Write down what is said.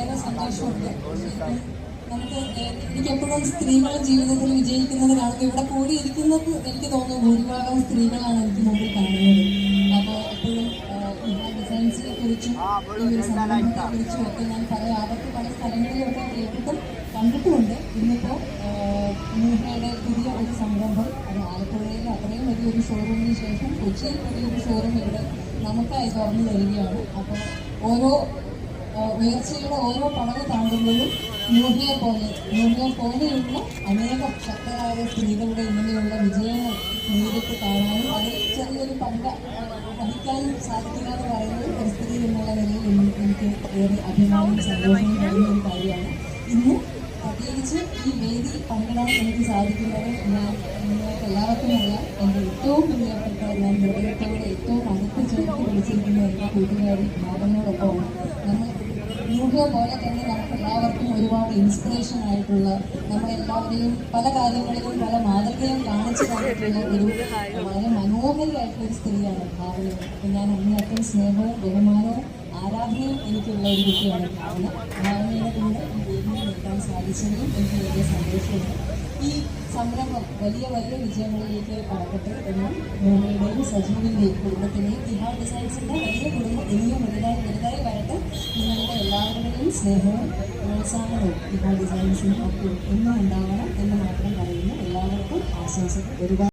ഏറെ സന്തോഷമുണ്ട്. നമുക്ക് എനിക്ക് എപ്പോഴും സ്ത്രീകൾ ജീവിതത്തിൽ വിജയിക്കുന്നത് കാണുമ്പോൾ ഇവിടെ കൂടിയിരിക്കുന്നത് എനിക്ക് തോന്നുന്നു ഭൂരിഭാഗം സ്ത്രീകളാണ് എനിക്ക് മുമ്പിൽ കാണുന്നത്. അപ്പോൾ എപ്പോഴും ഡിസൈൻസിനെ കുറിച്ചും ഈ ഒരു സംരംഭത്തെ കുറിച്ചും ഒക്കെ ഞാൻ പല ആവർത്തി പല സ്ഥലങ്ങളിലൊക്കെ കേട്ടിട്ടും കണ്ടിട്ടുമുണ്ട്. ഇന്നിപ്പോൾ മൂഹയുടെ പുതിയ ഒരു സംരംഭം അത് ആലപ്പുഴയിൽ അത്രയും വലിയൊരു ഷോറൂമിന് ശേഷം കൊച്ചിയിൽ പുതിയൊരു ഷോറൂം ഇവിടെ നമുക്കായി തുറന്നു തരികയാണ്. അപ്പോൾ ഓരോ ഉയർച്ചയുടെ ഓരോ പടവ് താണ്ടുമ്പോഴും നൂഹിയെ പോലെ. നൂഹിയെ പോലെയുള്ള അനേക ശക്തരായ സ്ത്രീകളുടെ ഇങ്ങനെയുള്ള വിജയങ്ങൾ നേരിട്ട് കാണാനും അതിൽ ചെറിയൊരു പങ്ക് വഹിക്കാനും സാധിക്കുക എന്ന് പറയുന്നത് സ്ത്രീ എന്നുള്ള നിലയിൽ എനിക്ക് ഏറെ അഭിമാനവും സന്തോഷവും കഴിയുന്ന ഒരു കാര്യമാണ്. ഇന്ന് പ്രത്യേകിച്ച് ഈ വേദി പങ്കിടാൻ എനിക്ക് സാധിക്കുന്നത് ഞാൻ നിങ്ങൾക്ക് എല്ലാവർക്കും അറിയാം. എന്റെ ഏറ്റവും പ്രിയപ്പെട്ട ഞാൻ ഹൃദയത്തോടെ ഏറ്റവും അടുത്ത് ചേർത്ത് വിളിച്ചിരിക്കുന്ന എന്റെ കൂട്ടുകാരി ഭാഗങ്ങളോടൊപ്പമാണ് നമ്മൾ യൂഹ്യ പോലെ തന്നെ നമുക്ക് എല്ലാവർക്കും ഒരുപാട് ഇൻസ്പിറേഷൻ ആയിട്ടുള്ള നമ്മളെല്ലാവരെയും പല കാര്യങ്ങളിലും പല മാതൃകയും കാണിച്ചു തന്നിട്ടുള്ള ഒരു വളരെ മനോഹരിയായിട്ടുള്ള ഒരു സ്ത്രീയാണ് ഭാവന അപ്പം ഞാൻ അങ്ങേയറ്റം സ്നേഹവും ബഹുമാനവും ആരാധനയും എനിക്കുള്ള ഒരു കുട്ടിയാണ് ഭാവന ഭാവനയുടെ കൂടെ ഈ വേദിയിൽ നിൽക്കാൻ സാധിച്ചതിലും എനിക്ക് വലിയ സന്തോഷമുണ്ട്. ഈ സംരംഭം വലിയ വലിയ വിജയങ്ങളിലേക്ക് കടക്കട്ടെ എന്നും ഭൂമിയുടെയും സജീവിന്റെയും കുടുംബത്തിന്റെയും ബിഹാർ ഡിസൈൻസിന്റെ വലിയ കുടുംബം ഇനിയും വലുതായി വലുതായി സ്നേഹവും പ്രോത്സാഹനവും ഇപ്പോൾ ഡിസൈൻസിനും ഒക്കെ എന്നും ഉണ്ടാവണം എന്ന് മാത്രം പറയുന്നു. എല്ലാവർക്കും ആശംസകൾ. ഒരുപാട്